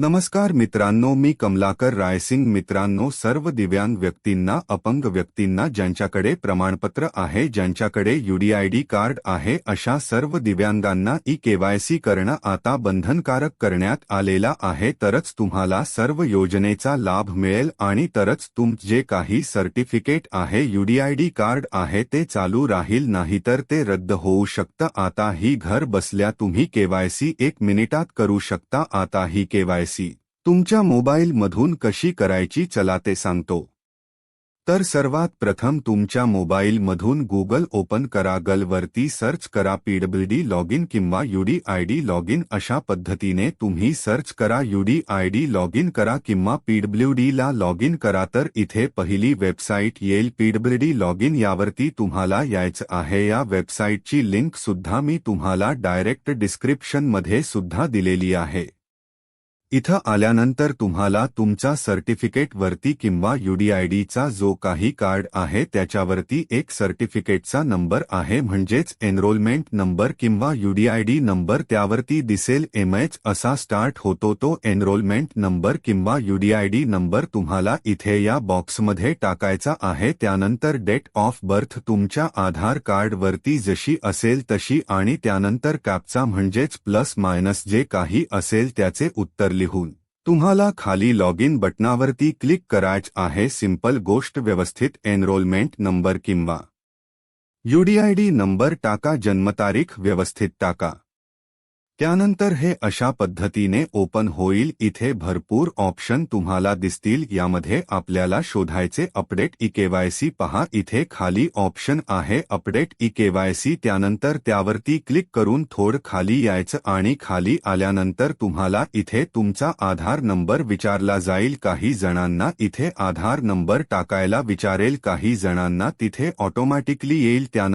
नमस्कार मित्रांनो मी कमलाकर रायसिंग. मित्रांनो सर्व दिव्यांग व्यक्तींना अपंग व्यक्तींना ज्यांच्याकडे प्रमाणपत्र आहे ज्यांच्याकडे यूडीआयडी कार्ड आहे अशा सर्व दिव्यांगांना ई केवायसी करणं आता बंधनकारक करण्यात आलेला आहे. तरच तुम्हाला सर्व योजनेचा लाभ मिळेल आणि तरच तुम जे काही सर्टिफिकेट आहे यूडीआयडी कार्ड आहे ते चालू राहील. नाहीतर ते रद्द होऊ शकतं. आता ही घर बसल्या तुम्ही केवायसी एक मिनिटात करू शकता. आता ही केवायसी तुमच्या मोबाईलमधून कशी करायची चला ते सांगतो. तर सर्वात प्रथम तुमच्या मोबाईलमधून गुगल ओपन करा गलवरती सर्च करा पीडब्ल्यूडी लॉग इन किंवा U D I D log in अशा पद्धतीने तुम्ही सर्च करा U D I D log in करा किंवा पीडब्ल्यूडी ला लॉग इन करा तर इथे पहिली वेबसाईट येईल पीडब्ल्यूडी लॉग इन यावरती तुम्हाला यायचं आहे. या वेबसाईटची लिंक सुद्धा मी तुम्हाला डायरेक्ट डिस्क्रिप्शनमध्ये सुद्धा दिलेली आहे. इथं आल्यानंतर तुम्हाला तुमचा सर्टिफिकेटवरती किंवा यूडीआयडीचा जो काही कार्ड आहे त्याच्यावरती एक सर्टिफिकेटचा नंबर आहे म्हणजेच एनरोलमेंट नंबर किंवा यूडीआयडी नंबर त्यावरती दिसेल. एमएच असा स्टार्ट होतो तो एनरोलमेंट नंबर किंवा यूडीआयडी नंबर तुम्हाला इथे या बॉक्समध्ये टाकायचा आहे. त्यानंतर डेट ऑफ बर्थ तुमच्या आधार कार्डवरती जशी असेल तशी आणि त्यानंतर कॅपचा म्हणजेच प्लस मायनस जे काही असेल त्याचे उत्तर लिहून. तुम्हाला खाली लॉग इन बटनावरती क्लिक करायच आहे सिंपल गोष्ट व्यवस्थित एनरोलमेंट नंबर किंवा. यूडीआयडी नंबर टाका, जन्मतारीख व्यवस्थित टाका. त्यानंतर हे अशा पद्धतीने ओपन होईल. इथे भरपूर ऑप्शन तुम्हाला दिसतील. यामध्ये आपल्याला शोधायचे अपडेट ई केवायसी पहा. इथे खाली ऑप्शन आहे. अपडेट ई केवायसी त्यानंतर त्यावरती क्लिक करून थोड खाली यायचं आणि खाली आल्यानंतर तुम्हाला इथे तुमचा आधार नंबर विचारला जाईल. काही जणांना इथे आधार नंबर टाकायला विचारेल. काही जणांना तिथे ऑटोमॅटिकली येईल. त्यानंतर